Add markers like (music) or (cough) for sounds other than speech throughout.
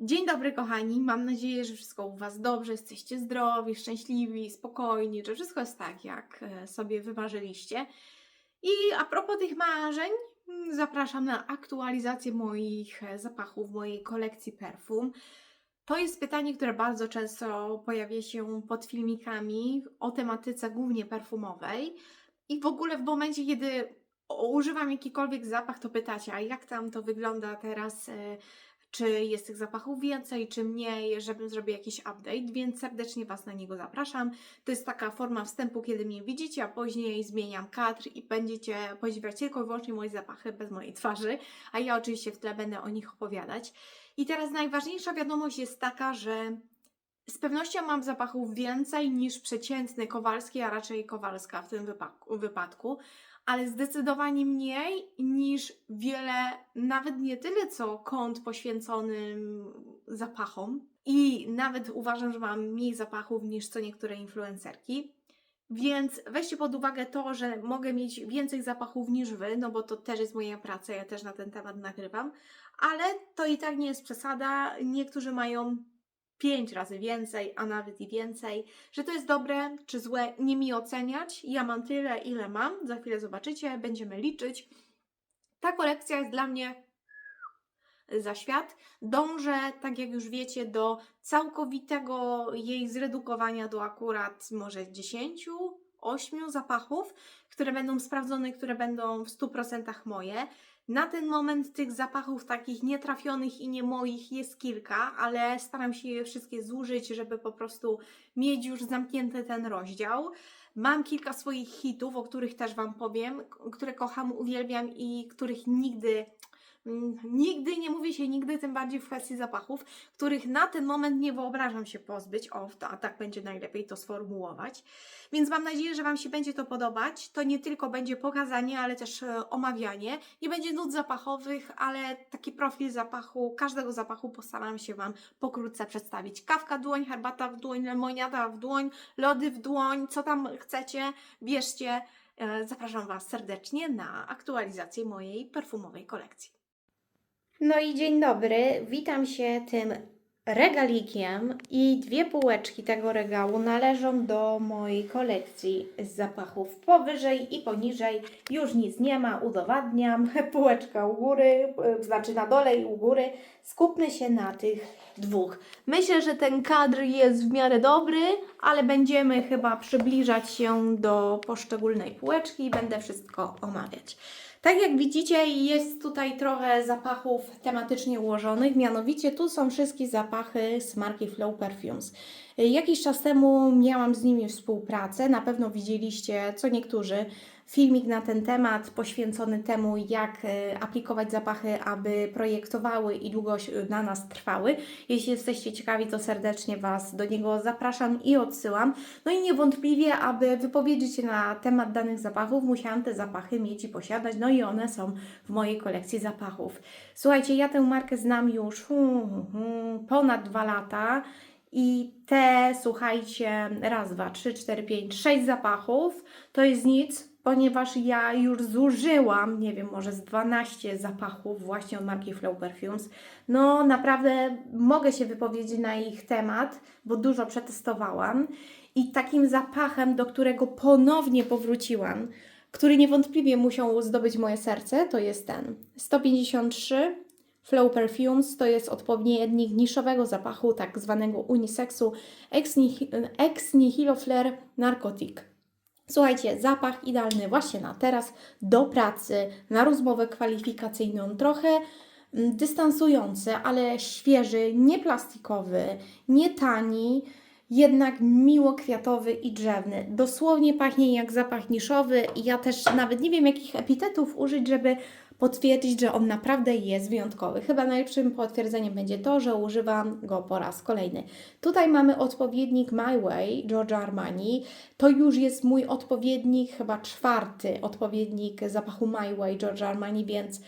Dzień dobry, kochani. Mam nadzieję, że wszystko u Was dobrze, jesteście zdrowi, szczęśliwi, spokojni, że wszystko jest tak, jak e, sobie wymarzyliście. I a propos tych marzeń, mm, zapraszam na aktualizację moich e, zapachów, mojej kolekcji perfum. To jest pytanie, które bardzo często pojawia się pod filmikami o tematyce głównie perfumowej. I w ogóle w momencie, kiedy używam jakikolwiek zapach, to pytacie, a jak tam to wygląda teraz? Czy jest tych zapachów więcej, czy mniej, żebym zrobił jakiś update, więc serdecznie Was na niego zapraszam. To jest taka forma wstępu, kiedy mnie widzicie, a później zmieniam kadr i będziecie podziwiać tylko i wyłącznie moje zapachy bez mojej twarzy, a ja oczywiście w tle będę o nich opowiadać. I teraz najważniejsza wiadomość jest taka, że z pewnością mam zapachów więcej niż przeciętny Kowalski, a raczej Kowalska w tym wypadku ale zdecydowanie mniej niż wiele, nawet nie tyle co kąt poświęconym zapachom. I nawet uważam, że mam mniej zapachów niż co niektóre influencerki. Więc weźcie pod uwagę to, że mogę mieć więcej zapachów niż wy, no bo to też jest moja praca, ja też na ten temat nagrywam, ale to i tak nie jest przesada. Niektórzy mają pięć razy więcej, a nawet i więcej. Że to jest dobre czy złe, nie mi oceniać. Ja mam tyle, ile mam. Za chwilę zobaczycie, będziemy liczyć. Ta kolekcja jest dla mnie za świat. Dążę, tak jak już wiecie, do całkowitego jej zredukowania do akurat może 10, 8 zapachów, które będą sprawdzone, które będą w 100% moje. Na ten moment tych zapachów takich nietrafionych i nie moich jest kilka, ale staram się je wszystkie zużyć, żeby po prostu mieć już zamknięty ten rozdział. Mam kilka swoich hitów, o których też Wam powiem, które kocham, uwielbiam i których nigdy, nigdy, nie mówię się nigdy, tym bardziej w kwestii zapachów, których na ten moment nie wyobrażam się pozbyć. O, to, a tak będzie najlepiej to sformułować. Więc mam nadzieję, że Wam się będzie to podobać. To nie tylko będzie pokazanie, ale też e, omawianie. Nie będzie nut zapachowych, ale taki profil zapachu, każdego zapachu postaram się Wam pokrótce przedstawić. Kawka w dłoń, herbata w dłoń, lemoniada w dłoń, lody w dłoń, co tam chcecie, bierzcie. E, Zapraszam Was serdecznie na aktualizację mojej perfumowej kolekcji. No i dzień dobry, witam się tym regalikiem i dwie półeczki tego regału należą do mojej kolekcji z zapachów powyżej i poniżej. Już nic nie ma, udowadniam. (laughs) Półeczka u góry, y, znaczy na dole i u góry. Skupmy się na tych dwóch. Myślę, że ten kadr jest w miarę dobry, ale będziemy chyba przybliżać się do poszczególnej półeczki i będę wszystko omawiać. Tak jak widzicie, jest tutaj trochę zapachów tematycznie ułożonych, mianowicie tu są wszystkie zapachy z marki Flow Perfumes. Jakiś czas temu miałam z nimi współpracę, na pewno widzieliście, co niektórzy, filmik na ten temat poświęcony temu, jak e, aplikować zapachy, aby projektowały i długo na nas trwały. Jeśli jesteście ciekawi, to serdecznie Was do niego zapraszam i odsyłam. No i niewątpliwie, aby wypowiedzieć się na temat danych zapachów, musiałam te zapachy mieć i posiadać, no i one są w mojej kolekcji zapachów. Słuchajcie, ja tę markę znam już hmm, hmm, ponad dwa lata i te, słuchajcie, raz, dwa, trzy, cztery, pięć, sześć zapachów to jest nic, ponieważ ja już zużyłam, nie wiem, może z 12 zapachów właśnie od marki Flow Perfumes. No naprawdę mogę się wypowiedzieć na ich temat, bo dużo przetestowałam. I takim zapachem, do którego ponownie powróciłam, który niewątpliwie musiał zdobyć moje serce, to jest ten. 153 Flow Perfumes to jest odpowiednik niszowego zapachu, tak zwanego unisexu Ex, nihil, ex nihilo flair narcotic. Słuchajcie, zapach idealny właśnie na teraz, do pracy, na rozmowę kwalifikacyjną, trochę mm, dystansujący, ale świeży, nie plastikowy, nie tani, jednak miło kwiatowy i drzewny. Dosłownie pachnie jak zapach niszowy i ja też nawet nie wiem jakich epitetów użyć, żeby potwierdzić, że on naprawdę jest wyjątkowy. Chyba najlepszym potwierdzeniem będzie to, że używam go po raz kolejny. Tutaj mamy odpowiednik My Way Giorgio Armani. To już jest mój odpowiednik, chyba czwarty odpowiednik zapachu My Way Giorgio Armani, więc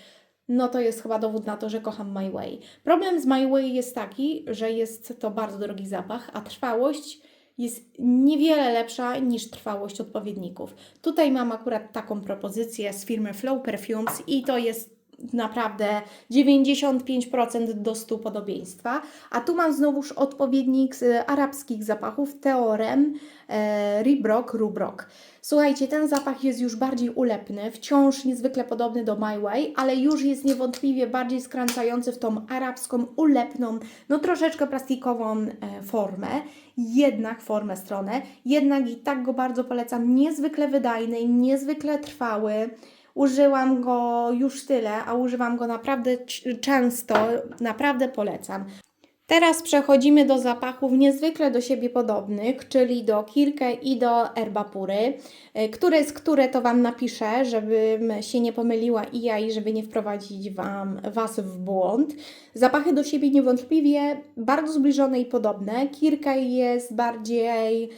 no to jest chyba dowód na to, że kocham My Way. Problem z My Way jest taki, że jest to bardzo drogi zapach, a trwałość jest niewiele lepsza niż trwałość odpowiedników. Tutaj mam akurat taką propozycję z firmy Flow Perfumes i to jest naprawdę 95% do 100 podobieństwa. A tu mam znowuż odpowiednik z arabskich zapachów, Teorem e, Ribrok Rubrok. Słuchajcie, ten zapach jest już bardziej ulepny, wciąż niezwykle podobny do My Way, ale już jest niewątpliwie bardziej skręcający w tą arabską, ulepną, no troszeczkę plastikową e, formę, jednak formę stronę, jednak i tak go bardzo polecam, niezwykle wydajny, niezwykle trwały. Użyłam go już tyle, a używam go naprawdę często, naprawdę polecam. Teraz przechodzimy do zapachów niezwykle do siebie podobnych, czyli do Kirke i do Erbapury. E, Które z które to Wam napiszę, żebym się nie pomyliła i ja, i żeby nie wprowadzić wam, Was w błąd. Zapachy do siebie niewątpliwie bardzo zbliżone i podobne. Kirka jest bardziej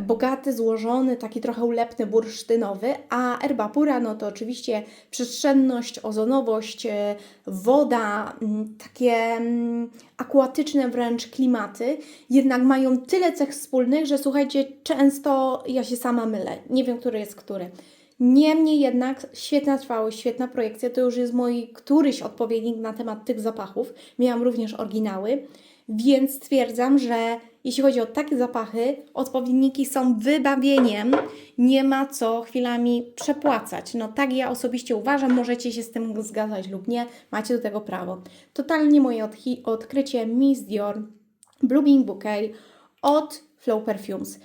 bogaty, złożony, taki trochę ulepny, bursztynowy, a Erbapura no to oczywiście przestrzenność, ozonowość, e, woda, mm, takie mm, akwatyczne wręcz klimaty, jednak mają tyle cech wspólnych, że słuchajcie, często ja się sama mylę. Nie wiem, który jest który. Niemniej jednak świetna trwałość, świetna projekcja. To już jest mój któryś odpowiednik na temat tych zapachów. Miałam również oryginały, więc stwierdzam, że jeśli chodzi o takie zapachy, odpowiedniki są wybawieniem. Nie ma co chwilami przepłacać. No tak ja osobiście uważam, możecie się z tym zgadzać lub nie, macie do tego prawo. Totalnie moje odkrycie Miss Dior Blooming Bouquet od Flow Perfumes.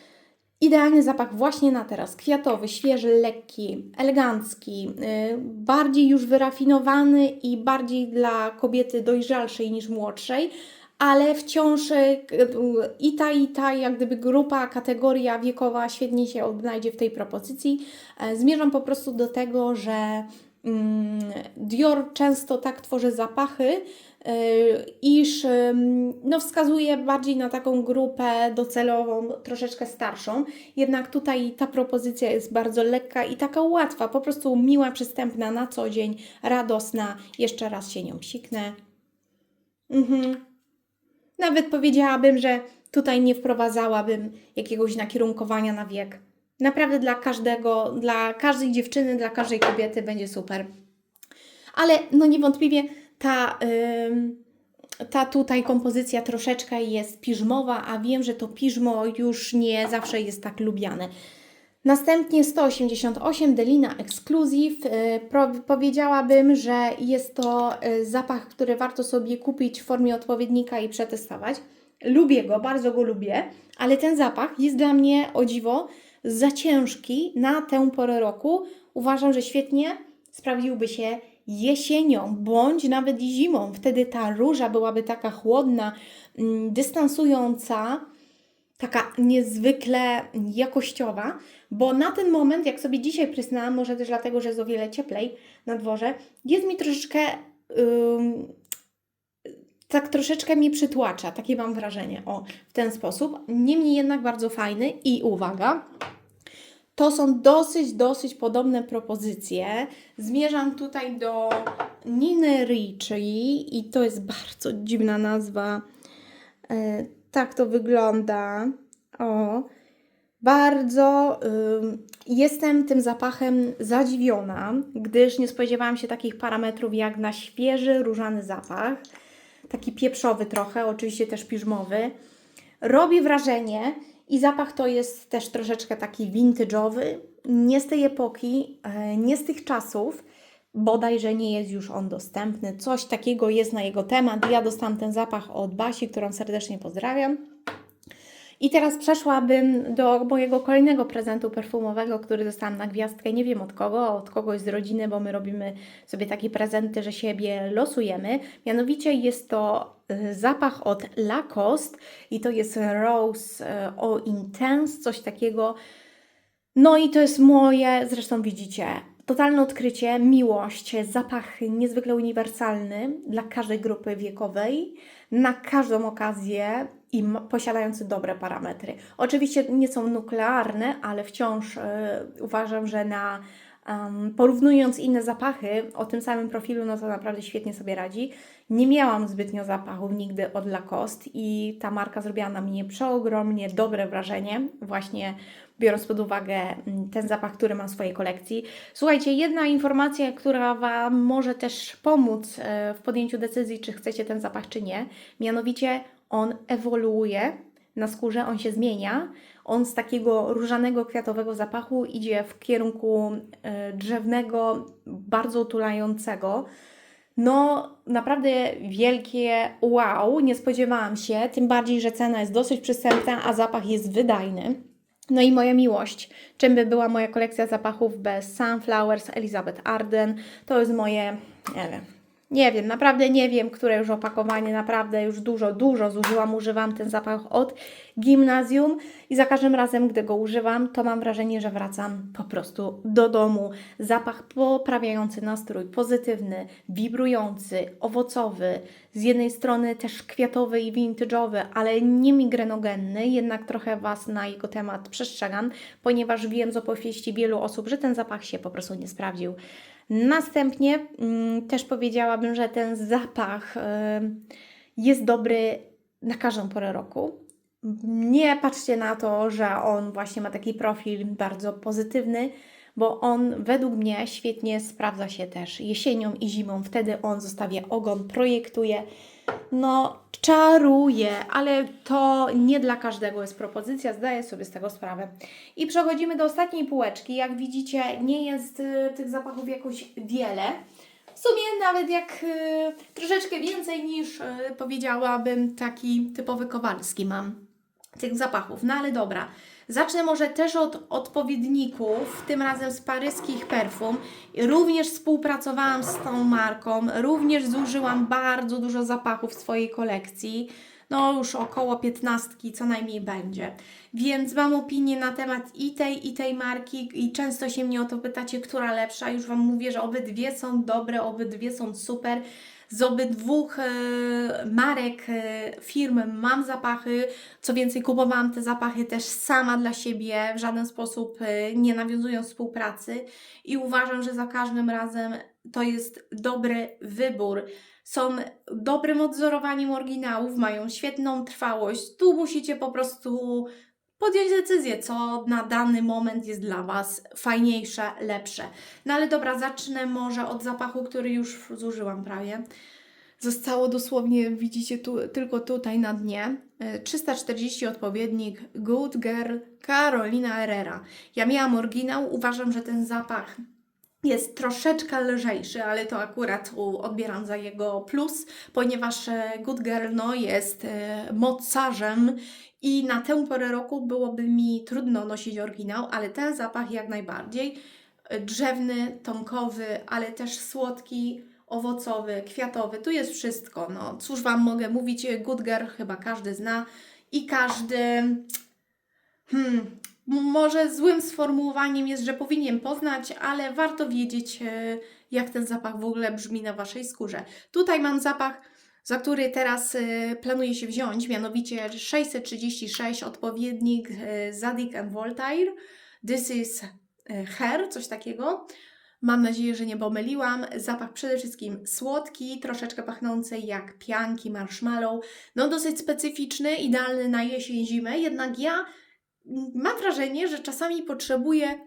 Idealny zapach właśnie na teraz. Kwiatowy, świeży, lekki, elegancki, yy, bardziej już wyrafinowany i bardziej dla kobiety dojrzalszej niż młodszej, ale wciąż yy, i ta, i ta, jak gdyby grupa, kategoria wiekowa świetnie się odnajdzie w tej propozycji. Yy, Zmierzam po prostu do tego, że mm, Dior często tak tworzy zapachy, iż no, wskazuje bardziej na taką grupę docelową, troszeczkę starszą. Jednak tutaj ta propozycja jest bardzo lekka i taka łatwa, po prostu miła, przystępna na co dzień, radosna. Jeszcze raz się nią psiknę. Mhm. Nawet powiedziałabym, że tutaj nie wprowadzałabym jakiegoś nakierunkowania na wiek. Naprawdę dla każdego, dla każdej dziewczyny, dla każdej kobiety będzie super. Ale no niewątpliwie ta, ym, ta tutaj kompozycja troszeczkę jest piżmowa, a wiem, że to piżmo już nie zawsze jest tak lubiane. Następnie 188 Delina Exclusive. Y, Powiedziałabym, że jest to y, zapach, który warto sobie kupić w formie odpowiednika i przetestować. Lubię go, bardzo go lubię, ale ten zapach jest dla mnie o dziwo za ciężki na tę porę roku. Uważam, że świetnie sprawdziłby się jesienią bądź nawet zimą. Wtedy ta róża byłaby taka chłodna, mm, dystansująca, taka niezwykle jakościowa, bo na ten moment, jak sobie dzisiaj prysnęłam, może też dlatego, że jest o wiele cieplej na dworze, jest mi troszeczkę, ym, tak troszeczkę mnie przytłacza, takie mam wrażenie, o, w ten sposób. Niemniej jednak bardzo fajny i uwaga, to są dosyć, dosyć podobne propozycje. Zmierzam tutaj do Niny Ricci i to jest bardzo dziwna nazwa. E, tak to wygląda. O, bardzo ym, jestem tym zapachem zadziwiona, gdyż nie spodziewałam się takich parametrów jak na świeży, różany zapach. Taki pieprzowy trochę, oczywiście też piżmowy. Robi wrażenie i zapach to jest też troszeczkę taki vintage'owy, nie z tej epoki, e, nie z tych czasów, bodajże nie jest już on dostępny. Coś takiego jest na jego temat. Ja dostałam ten zapach od Basi, którą serdecznie pozdrawiam. I teraz przeszłabym do mojego kolejnego prezentu perfumowego, który dostałam na gwiazdkę. Nie wiem od kogo, od kogoś z rodziny, bo my robimy sobie takie prezenty, że siebie losujemy. Mianowicie jest to y, zapach od Lacoste i to jest Rose y, o Intense, coś takiego. No i to jest moje, zresztą widzicie, totalne odkrycie, miłość, zapach niezwykle uniwersalny dla każdej grupy wiekowej, na każdą okazję i posiadający dobre parametry. Oczywiście nie są nuklearne, ale wciąż e, uważam, że na Um, porównując inne zapachy o tym samym profilu, no to naprawdę świetnie sobie radzi. Nie miałam zbytnio zapachów nigdy od Lacoste i ta marka zrobiła na mnie przeogromnie dobre wrażenie, właśnie biorąc pod uwagę ten zapach, który mam w swojej kolekcji. Słuchajcie, jedna informacja, która Wam może też pomóc e, w podjęciu decyzji, czy chcecie ten zapach, czy nie. Mianowicie on ewoluuje na skórze, on się zmienia. On z takiego różanego, kwiatowego zapachu idzie w kierunku e, drzewnego, bardzo utulającego. No, naprawdę wielkie wow, nie spodziewałam się, tym bardziej, że cena jest dosyć przystępna, a zapach jest wydajny. No i moja miłość. Czym by była moja kolekcja zapachów bez Sunflowers, Elizabeth Arden? To jest moje, nie wiem, nie wiem, naprawdę nie wiem, które już opakowanie, naprawdę już dużo, dużo zużyłam, używam ten zapach od gimnazjum i za każdym razem, gdy go używam, to mam wrażenie, że wracam po prostu do domu. Zapach poprawiający nastrój, pozytywny, wibrujący, owocowy, z jednej strony też kwiatowy i vintage'owy, ale nie migrenogenny, jednak trochę Was na jego temat przestrzegam, ponieważ wiem z opowieści wielu osób, że ten zapach się po prostu nie sprawdził. Następnie mm, też powiedziałabym, że ten zapach y, jest dobry na każdą porę roku. Nie patrzcie na to, że on właśnie ma taki profil bardzo pozytywny, bo on według mnie świetnie sprawdza się też jesienią i zimą. Wtedy on zostawia ogon, projektuje, no czaruje, ale to nie dla każdego jest propozycja, zdaję sobie z tego sprawę. I przechodzimy do ostatniej półeczki. Jak widzicie, nie jest y, tych zapachów jakoś wiele. W sumie nawet jak y, troszeczkę więcej niż y, powiedziałabym taki typowy kowalski mam tych zapachów. No ale dobra. Zacznę może też od odpowiedników, tym razem z paryskich perfum. Również współpracowałam z tą marką, również zużyłam bardzo dużo zapachów w swojej kolekcji. No już około 15 co najmniej będzie. Więc mam opinię na temat i tej, i tej marki i często się mnie o to pytacie, która lepsza. Już Wam mówię, że obydwie są dobre, obydwie są super. Z obydwu e, marek, e, firm mam zapachy. Co więcej, kupowałam te zapachy też sama dla siebie, w żaden sposób e, nie nawiązując współpracy. I uważam, że za każdym razem to jest dobry wybór. Są dobrym odzorowaniem oryginałów, mają świetną trwałość. Tu musicie po prostu podjąć decyzję, co na dany moment jest dla Was fajniejsze, lepsze. No ale dobra, zacznę może od zapachu, który już zużyłam prawie. Zostało dosłownie, widzicie, tu, tylko tutaj na dnie. e, 340 odpowiednik Good Girl Carolina Herrera. Ja miałam oryginał, uważam, że ten zapach jest troszeczkę lżejszy, ale to akurat odbieram za jego plus, ponieważ e, Good Girl no, jest e, mocarzem i na tę porę roku byłoby mi trudno nosić oryginał, ale ten zapach jak najbardziej. E, Drzewny, tomkowy, ale też słodki, owocowy, kwiatowy. Tu jest wszystko. No, cóż Wam mogę mówić? Good Girl chyba każdy zna i każdy. Hmm, może złym sformułowaniem jest, że powinien poznać, ale warto wiedzieć, e, jak ten zapach w ogóle brzmi na Waszej skórze. Tutaj mam zapach, za który teraz e, planuję się wziąć, mianowicie 636 odpowiednik e, Zadig Voltaire. This is hair, coś takiego. Mam nadzieję, że nie pomyliłam. Zapach przede wszystkim słodki, troszeczkę pachnący jak pianki, marshmallow. No dosyć specyficzny, idealny na jesień, zimę. Jednak ja mam wrażenie, że czasami potrzebuję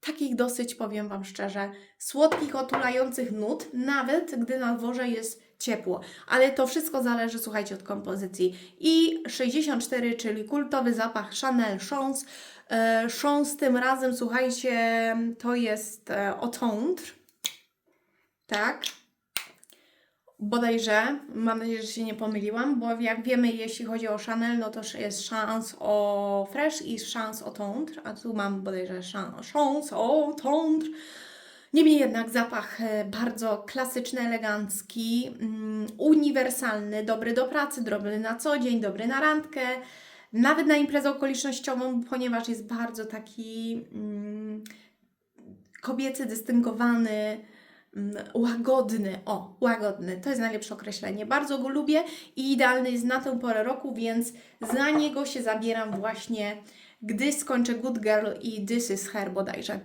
takich dosyć, powiem Wam szczerze, słodkich, otulających nut, nawet gdy na dworze jest ciepło. Ale to wszystko zależy, słuchajcie, od kompozycji. I 64, czyli kultowy zapach Chanel Chance. E, Chance tym razem, słuchajcie, to jest e, Automtre. Tak. Bodajże, mam nadzieję, że się nie pomyliłam, bo jak wiemy, jeśli chodzi o Chanel, no to jest Chance o Fresh i Chance o Tendre, a tu mam bodajże Chan- Chance o Tendre. Niemniej jednak zapach e, bardzo klasyczny, elegancki, mm, uniwersalny, dobry do pracy, dobry na co dzień, dobry na randkę, nawet na imprezę okolicznościową, ponieważ jest bardzo taki mm, kobiecy, dystyngowany, łagodny. O, łagodny, to jest najlepsze określenie. Bardzo go lubię i idealny jest na tę porę roku, więc za niego się zabieram właśnie, gdy skończę Good Girl i This is Her bodajże.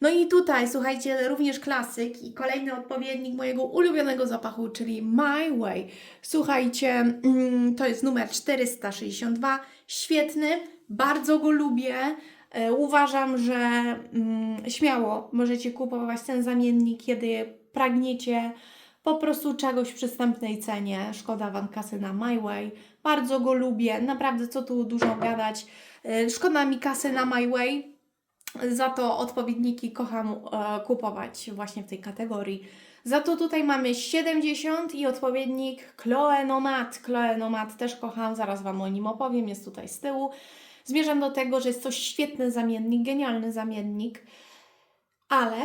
No i tutaj, słuchajcie, również klasyk i kolejny odpowiednik mojego ulubionego zapachu, czyli My Way. Słuchajcie, mm, to jest numer 462, świetny, bardzo go lubię. E, Uważam, że mm, śmiało możecie kupować ten zamiennik, kiedy pragniecie po prostu czegoś w przystępnej cenie. Szkoda Wam kasy na My Way. Bardzo go lubię, naprawdę co tu dużo gadać. E, Szkoda mi kasy na My Way. Za to odpowiedniki kocham e, kupować właśnie w tej kategorii. Za to tutaj mamy 70 i odpowiednik Chloe Nomad. Chloe Nomad też kocham, zaraz Wam o nim opowiem, jest tutaj z tyłu. Zmierzam do tego, że jest to świetny zamiennik, genialny zamiennik, ale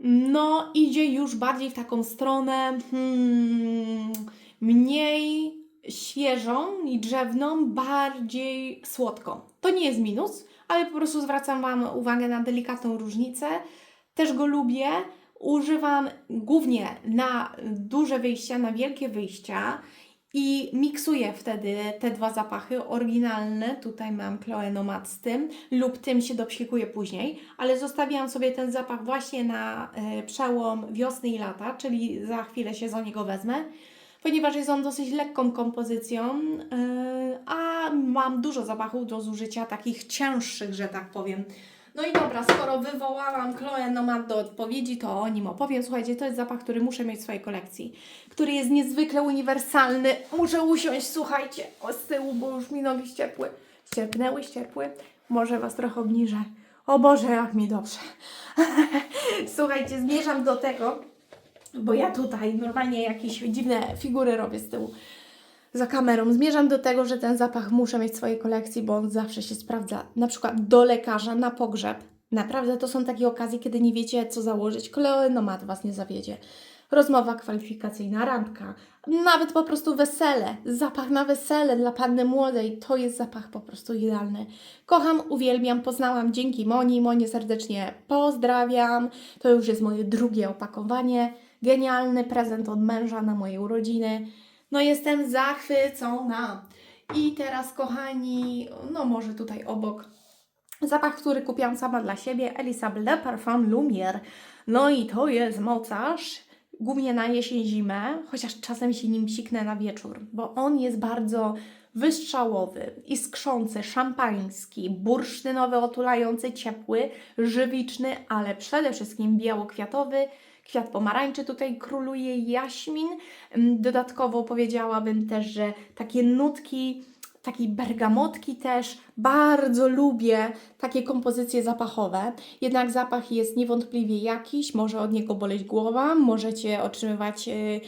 no idzie już bardziej w taką stronę hmm, mniej świeżą i drzewną, bardziej słodką. To nie jest minus, ale po prostu zwracam Wam uwagę na delikatną różnicę. Też go lubię. Używam głównie na duże wyjścia, na wielkie wyjścia i miksuję wtedy te dwa zapachy oryginalne. Tutaj mam Chloe Nomad z tym, lub tym się dopsikuję później, ale zostawiam sobie ten zapach właśnie na e, przełom wiosny i lata, czyli za chwilę się za niego wezmę ponieważ jest on dosyć lekką kompozycją, yy, a mam dużo zapachów do zużycia, takich cięższych, że tak powiem. No i dobra, skoro wywołałam Chloe Nomad do odpowiedzi, to o nim opowiem. Słuchajcie, to jest zapach, który muszę mieć w swojej kolekcji, który jest niezwykle uniwersalny. Muszę usiąść, słuchajcie, o z tyłu, bo już mi nogi ściepły. Ścierpnęły, ścierpły. Może Was trochę obniżę. O Boże, jak mi dobrze. (laughs) Słuchajcie, zmierzam do tego, bo ja tutaj normalnie jakieś dziwne figury robię z tyłu za kamerą. Zmierzam do tego, że ten zapach muszę mieć w swojej kolekcji, bo on zawsze się sprawdza. Na przykład do lekarza, na pogrzeb. Naprawdę to są takie okazje, kiedy nie wiecie, co założyć. Chloe Nomad Was nie zawiedzie. Rozmowa kwalifikacyjna, randka, nawet po prostu wesele. Zapach na wesele dla panny młodej to jest zapach po prostu idealny. Kocham, uwielbiam, poznałam dzięki Moni. Monię serdecznie pozdrawiam. To już jest moje drugie opakowanie. Genialny prezent od męża na moje urodziny. No jestem zachwycona. I teraz, kochani, no może tutaj obok, zapach, który kupiłam sama dla siebie, Elisa Le Parfum Lumière. No i to jest mocarz, głównie na jesień, zimę, chociaż czasem się nim siknę na wieczór, bo on jest bardzo wystrzałowy, iskrzący, szampański, bursztynowy, otulający, ciepły, żywiczny, ale przede wszystkim białokwiatowy, Kwiat pomarańczy tutaj króluje, jaśmin. Dodatkowo powiedziałabym też, że takie nutki, takiej bergamotki też. Bardzo lubię takie kompozycje zapachowe. Jednak zapach jest niewątpliwie jakiś, może od niego boleć głowa, możecie otrzymywać y,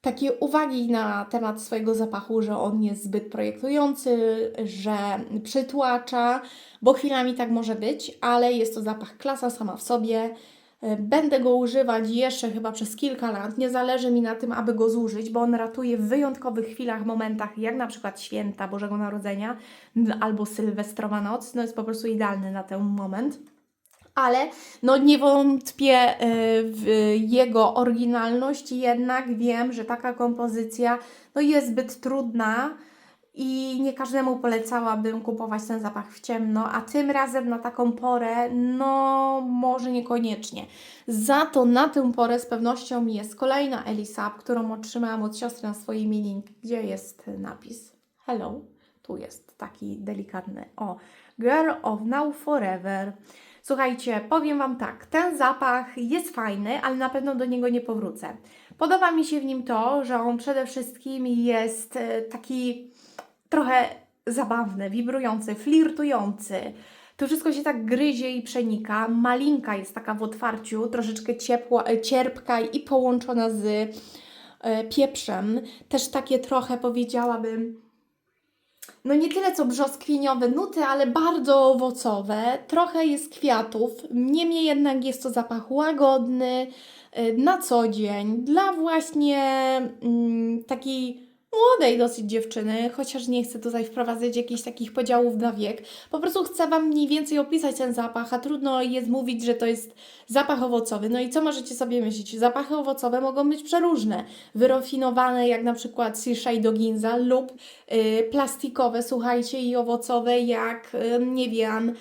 takie uwagi na temat swojego zapachu, że on jest zbyt projektujący, że przytłacza, bo chwilami tak może być, ale jest to zapach klasa sama w sobie. E, Będę go używać jeszcze chyba przez kilka lat. Nie zależy mi na tym, aby go zużyć, bo on ratuje w wyjątkowych chwilach, momentach, jak na przykład święta Bożego Narodzenia albo Sylwestrowa Noc. No jest po prostu idealny na ten moment. Ale no nie wątpię e, w jego oryginalność, jednak wiem, że taka kompozycja no jest zbyt trudna i nie każdemu polecałabym kupować ten zapach w ciemno, a tym razem na taką porę, no może niekoniecznie. Za to na tę porę z pewnością jest kolejna Elisab, którą otrzymałam od siostry na swojej imieninki. Gdzie jest napis? Hello. Tu jest taki delikatny. O, Girl of Now Forever. Słuchajcie, powiem Wam tak, ten zapach jest fajny, ale na pewno do niego nie powrócę. Podoba mi się w nim to, że on przede wszystkim jest e, taki trochę zabawny, wibrujący, flirtujący. To wszystko się tak gryzie i przenika. Malinka jest taka w otwarciu, troszeczkę ciepła, e, cierpka i połączona z e, pieprzem. Też takie trochę powiedziałabym, no nie tyle co brzoskwiniowe nuty, ale bardzo owocowe. Trochę jest kwiatów, niemniej jednak jest to zapach łagodny, y, na co dzień, dla właśnie mm, takiej młodej dosyć dziewczyny, chociaż nie chcę tutaj wprowadzać jakichś takich podziałów na wiek. Po prostu chcę Wam mniej więcej opisać ten zapach, a trudno jest mówić, że to jest zapach owocowy. No i co możecie sobie myśleć? Zapachy owocowe mogą być przeróżne. Wyrafinowane, jak na przykład Sishai do Ginza lub y, plastikowe, słuchajcie, i owocowe, jak, y, nie wiem, y,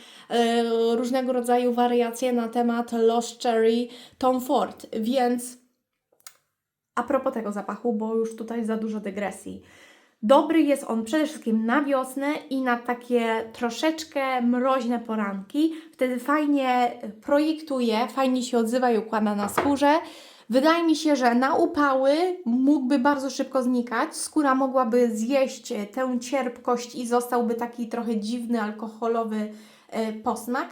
różnego rodzaju wariacje na temat Lost Cherry Tom Ford. Więc a propos tego zapachu, bo już tutaj za dużo dygresji. Dobry jest on przede wszystkim na wiosnę i na takie troszeczkę mroźne poranki. Wtedy fajnie projektuje, fajnie się odzywa i układa na skórze. Wydaje mi się, że na upały mógłby bardzo szybko znikać. Skóra mogłaby zjeść tę cierpkość i zostałby taki trochę dziwny, alkoholowy e, posmak.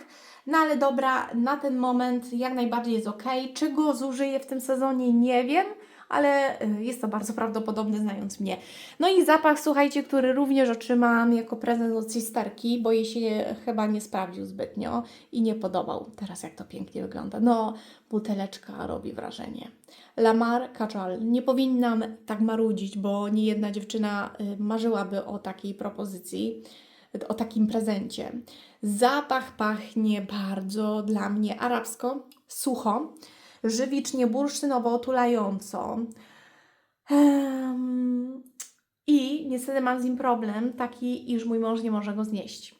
No ale dobra, na ten moment jak najbardziej jest ok. Czy go zużyję w tym sezonie? Nie wiem ale y, jest to bardzo prawdopodobne, znając mnie. No i zapach, słuchajcie, który również otrzymałam jako prezent od sisterki, bo jej się chyba nie sprawdził zbytnio i nie podobał. Teraz jak to pięknie wygląda. No, buteleczka robi wrażenie. Lamar Kachal. Nie powinnam tak marudzić, bo nie jedna dziewczyna y, marzyłaby o takiej propozycji o takim prezencie. Zapach pachnie bardzo dla mnie arabsko, sucho żywicznie bursztynowo otulająco. I niestety mam z nim problem taki, iż mój mąż nie może go znieść.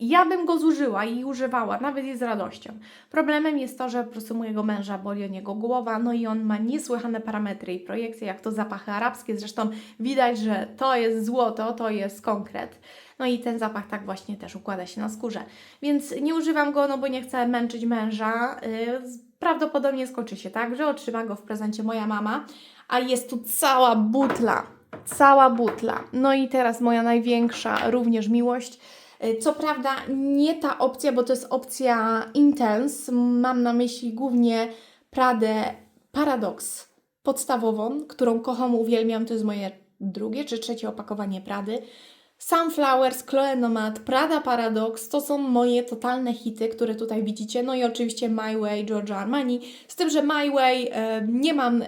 Ja bym go zużyła i używała, nawet i z radością. Problemem jest to, że po prostu mojego męża boli o niego głowa, no i on ma niesłychane parametry i projekcje, jak to zapachy arabskie. Zresztą widać, że to jest złoto, to jest konkret. No i ten zapach tak właśnie też układa się na skórze. Więc nie używam go, no bo nie chcę męczyć męża. Yy, prawdopodobnie skończy się tak, że otrzyma go w prezencie moja mama, a jest tu cała butla, cała butla. No i teraz moja największa również miłość. Y, Co prawda nie ta opcja, bo to jest opcja Intense. Mam na myśli głównie Pradę Paradox podstawową, którą kocham, uwielbiam. To jest moje drugie czy trzecie opakowanie Prady. Sunflowers, Chloe Nomad, Prada Paradox to są moje totalne hity, które tutaj widzicie. No i oczywiście My Way, Giorgio Armani. Z tym, że My Way e, nie mam e,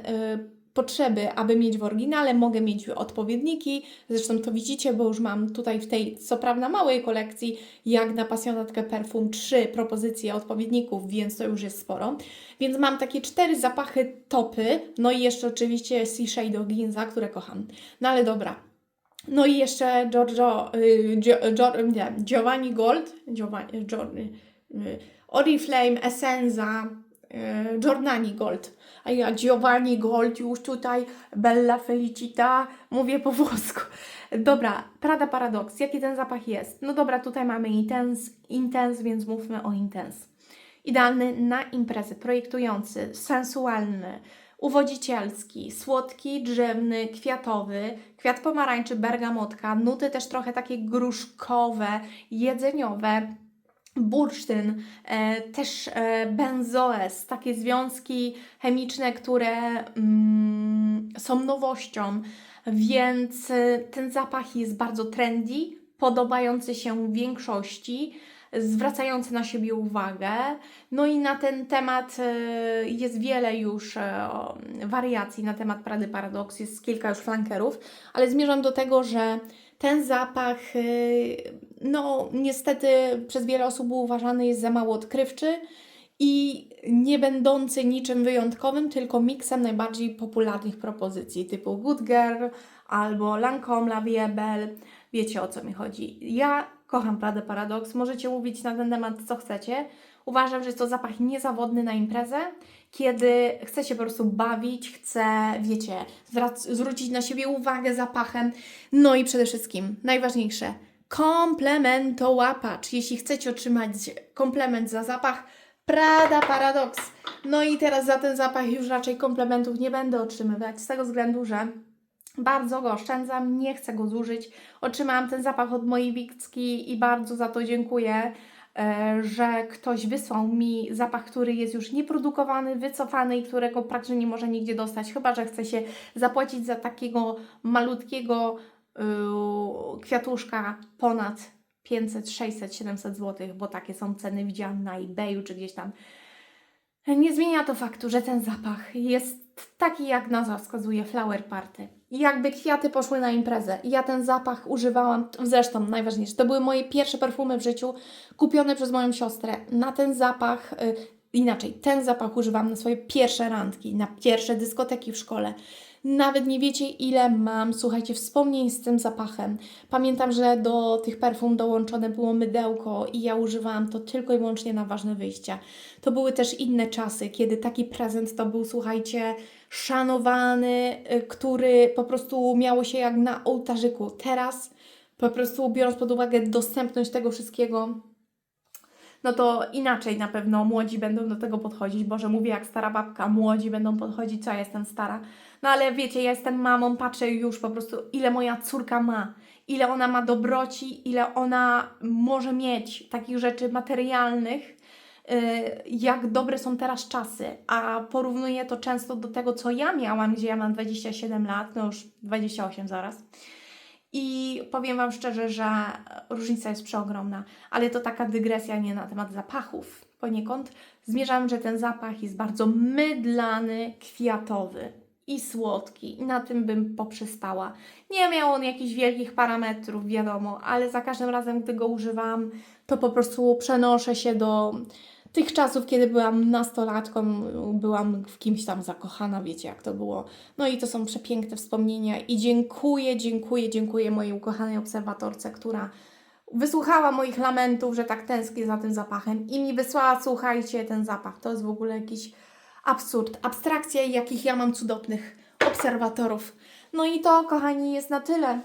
potrzeby, aby mieć w oryginale, mogę mieć odpowiedniki. Zresztą to widzicie, bo już mam tutaj w tej, co prawda, małej kolekcji, jak na pasjonatkę perfum, trzy propozycje odpowiedników, więc to już jest sporo. Więc mam takie cztery zapachy topy, no i jeszcze oczywiście Sea Shade Ginza, które kocham. No ale dobra, no i jeszcze Giorgio, y, Gio, Gio, nie, Giovanni Gold, Giovanni, Gio, y, Oriflame, Essenza, y, Giordani Gold. A ja Giovanni Gold już tutaj, Bella Felicita, mówię po włosku. Dobra, Prada Paradox, jaki ten zapach jest? No dobra, tutaj mamy Intense, intense więc mówmy o Intense. Idealny na imprezy, projektujący, sensualny, uwodzicielski, słodki, drzewny, kwiatowy, kwiat pomarańczy, bergamotka, nuty też trochę takie gruszkowe, jedzeniowe, bursztyn, e, też e, benzoes, takie związki chemiczne, które mm, są nowością, więc e, ten zapach jest bardzo trendy, podobający się większości zwracający na siebie uwagę. No i na ten temat e, jest wiele już e, wariacji na temat Prady Paradox, jest kilka już flankerów, ale zmierzam do tego, że ten zapach, e, no niestety przez wiele osób uważany jest za mało odkrywczy i nie będący niczym wyjątkowym, tylko miksem najbardziej popularnych propozycji typu Good Girl albo Lancome La Vie Belle. Wiecie o co mi chodzi. Ja kocham Pradę Paradox, możecie mówić na ten temat co chcecie. Uważam, że jest to zapach niezawodny na imprezę, kiedy chce się po prostu bawić, chce, wiecie, zwrócić na siebie uwagę zapachem. No i przede wszystkim, najważniejsze, komplementołapacz. Jeśli chcecie otrzymać komplement za zapach, Prada Paradox. No i teraz za ten zapach już raczej komplementów nie będę otrzymywać, z tego względu, że bardzo go oszczędzam, nie chcę go zużyć. Otrzymałam ten zapach od mojej Wikski i bardzo za to dziękuję, e, że ktoś wysłał mi zapach, który jest już nieprodukowany, wycofany i którego praktycznie nie może nigdzie dostać, chyba że chce się zapłacić za takiego malutkiego yy, kwiatuszka ponad 500, 600, 700 zł, bo takie są ceny widziane na eBayu czy gdzieś tam. Nie zmienia to faktu, że ten zapach jest taki, jak nazwa wskazuje, flower party. Jakby kwiaty poszły na imprezę. Ja ten zapach używałam, zresztą najważniejsze, to były moje pierwsze perfumy w życiu, kupione przez moją siostrę. Na ten zapach, y, inaczej, ten zapach używam na swoje pierwsze randki, na pierwsze dyskoteki w szkole. Nawet nie wiecie, ile mam, słuchajcie, wspomnień z tym zapachem. Pamiętam, że do tych perfum dołączone było mydełko i ja używałam to tylko i wyłącznie na ważne wyjścia. To były też inne czasy, kiedy taki prezent to był, słuchajcie, szanowany, y, który po prostu miało się jak na ołtarzyku. Teraz, po prostu biorąc pod uwagę dostępność tego wszystkiego, no to inaczej na pewno młodzi będą do tego podchodzić. Boże, mówię jak stara babka, młodzi będą podchodzić, co ja jestem stara. No ale wiecie, ja jestem mamą, patrzę już po prostu, ile moja córka ma, ile ona ma dobroci, ile ona może mieć takich rzeczy materialnych, yy, jak dobre są teraz czasy. A porównuję to często do tego, co ja miałam, gdzie ja mam 27 lat, no już 28 zaraz. I powiem Wam szczerze, że różnica jest przeogromna, ale to taka dygresja nie na temat zapachów poniekąd. Zmierzam, że ten zapach jest bardzo mydlany, kwiatowy i słodki. I na tym bym poprzestała. Nie miał on jakichś wielkich parametrów, wiadomo, ale za każdym razem, gdy go używam, to po prostu przenoszę się do tych czasów, kiedy byłam nastolatką, byłam w kimś tam zakochana, wiecie jak to było. No i to są przepiękne wspomnienia i dziękuję, dziękuję, dziękuję mojej ukochanej obserwatorce, która wysłuchała moich lamentów, że tak tęsknię za tym zapachem i mi wysłała, słuchajcie, ten zapach. To jest w ogóle jakiś absurd, abstrakcja jakich ja mam cudownych obserwatorów. No i to, kochani, jest na tyle.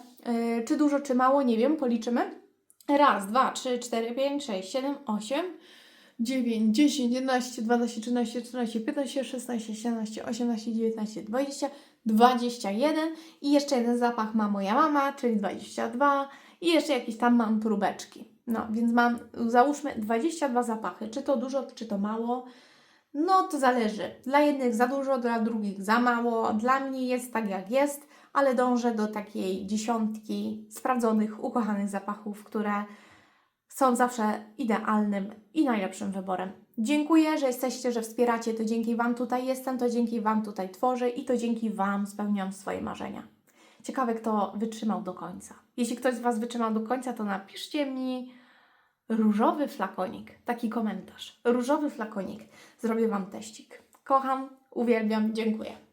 Yy, czy dużo, czy mało, nie wiem, policzymy. Raz, dwa, trzy, cztery, pięć, sześć, siedem, osiem, 9, 10, 11, 12, 13, 14, 15, 16, 17, 18, 19, 20, 21 i jeszcze jeden zapach ma moja mama, czyli 22 i jeszcze jakieś tam mam próbeczki. No, więc mam, załóżmy 22 zapachy. Czy to dużo, czy to mało? No, to zależy. Dla jednych za dużo, dla drugich za mało. Dla mnie jest tak, jak jest, ale dążę do takiej dziesiątki sprawdzonych, ukochanych zapachów, które są zawsze idealnym i najlepszym wyborem. Dziękuję, że jesteście, że wspieracie. To dzięki Wam tutaj jestem, to dzięki Wam tutaj tworzę i to dzięki Wam spełniam swoje marzenia. Ciekawe, kto wytrzymał do końca. Jeśli ktoś z Was wytrzymał do końca, to napiszcie mi różowy flakonik, taki komentarz. Różowy flakonik. Zrobię Wam teścik. Kocham, uwielbiam, dziękuję.